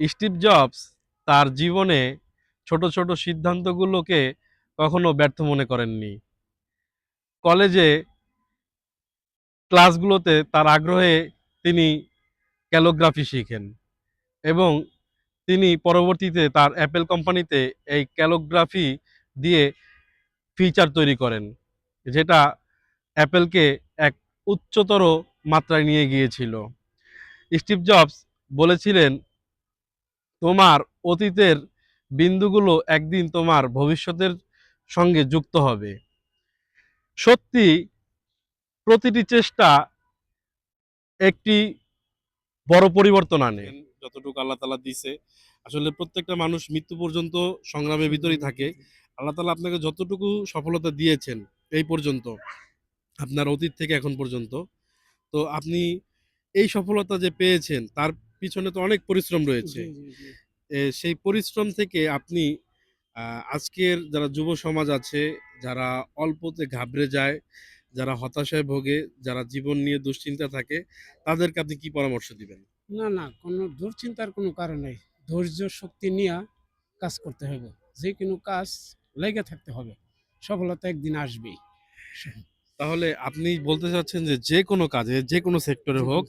Steve jobs তার জীবনে ছোট ছোট সিদ্ধান্তগুলোকে কখনো ব্যর্থ মনে করেননি। কলেজে ক্লাসগুলোতে তার আগ্রহে তিনি ক্যালোগ্রাফি শিখেন এবং তিনি পরবর্তীতে তার অ্যাপেল কোম্পানিতে এই ক্যালোগ্রাফি দিয়ে ফিচার তৈরি করেন, যেটা অ্যাপেলকে এক উচ্চতর মাত্রায় নিয়ে গিয়েছিল। স্টিভ জবস বলেছিলেন তোমার অতীতের বিন্দুগুলো একদিন তোমার ভবিষ্যতের সঙ্গে যুক্ত হবে। সত্যি, প্রতিটি চেষ্টা একটি বড় পরিবর্তন আনে। যতটুকু আল্লাহ তালা দিছে, আসলে প্রত্যেকটা মানুষ মৃত্যু পর্যন্ত সংগ্রামের ভিতরেই থাকে। আল্লাহ তালা আপনাকে যতটুকু সফলতা দিয়েছেন এই পর্যন্ত, আপনার অতীত থেকে এখন পর্যন্ত, তো আপনি এই সফলতা যে পেয়েছেন, তার পিছনে তো অনেক পরিশ্রম রয়েছে। সেই পরিশ্রম থেকে আপনি আজকের যারা যুব সমাজ আছে যারা অল্পতে ঘাবড়ে যায় যারা হতাশায় ভোগে যারা জীবন নিয়ে দুশ্চিন্তা থাকে তাদেরকে আপনি কি পরামর্শ দিবেন? না না কোনো দুশ্চিন্তার কোনো কারণ নেই। ধৈর্য শক্তি নিয়ে কাজ করতে হবে। যে কোনো কাজ লেগে থাকতে হবে। সফলতা একদিন আসবেই। তাহলে আপনি বলতে চাচ্ছেন যে যে কোনো কাজে যে কোনো সেক্টরে হোক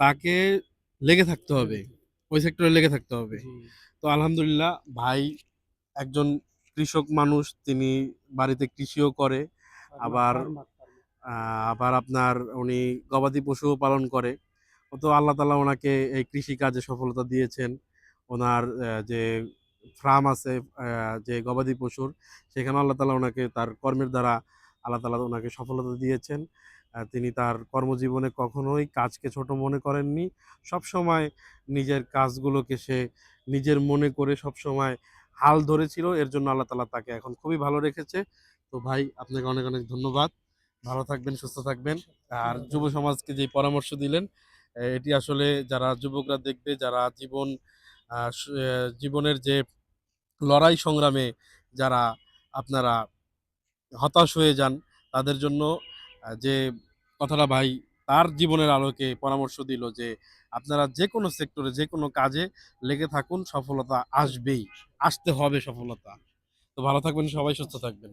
তাকে লেগে থাকতে হবে ওই সেক্টরে লেগে থাকতে হবে। তো আলহামদুলিল্লাহ ভাই একজন কৃষক মানুষ তিনি বাড়িতে কৃষিও করে আবার আবার আপনার উনি গবাদি পশুও পালন করে। তো আল্লাহ তালা ওনাকে এই কৃষি কাজে সফলতা দিয়েছেন। ওনার যে ফার্ম আছে যে গবাদি পশুর সেখানে আল্লাহ তালা ওনাকে তার কর্মের দ্বারা আল্লাহ তালা ওনাকে সফলতা দিয়েছেন। তিনি তার কর্মজীবনে কখনোই কাজকে ছোট মনে করেননি। সব সময় নিজের কাজগুলোকে সে নিজের মনে করে সব সময় হাল ধরেছিল। এর জন্য আল্লাহ তালা তাকে এখন খুবই ভালো রেখেছে। তো ভাই আপনাকে অনেক অনেক ধন্যবাদ। ভালো থাকবেন সুস্থ থাকবেন। আর যুব সমাজকে যে পরামর্শ দিলেন এটি আসলে যারা যুবকরা দেখবে যারা জীবন জীবনের যে লড়াই সংগ্রামে যারা আপনারা হতাশ হয়ে যান তাদের জন্য যে কথাটা ভাই তার জীবনের আলোকে পরামর্শ দিল যে আপনারা যে কোনো সেক্টরে যে কোনো কাজে লেগে থাকুন, সফলতা আসবেই, আসতে হবে সফলতা। তো ভালো থাকবেন সবাই, সুস্থ থাকবেন।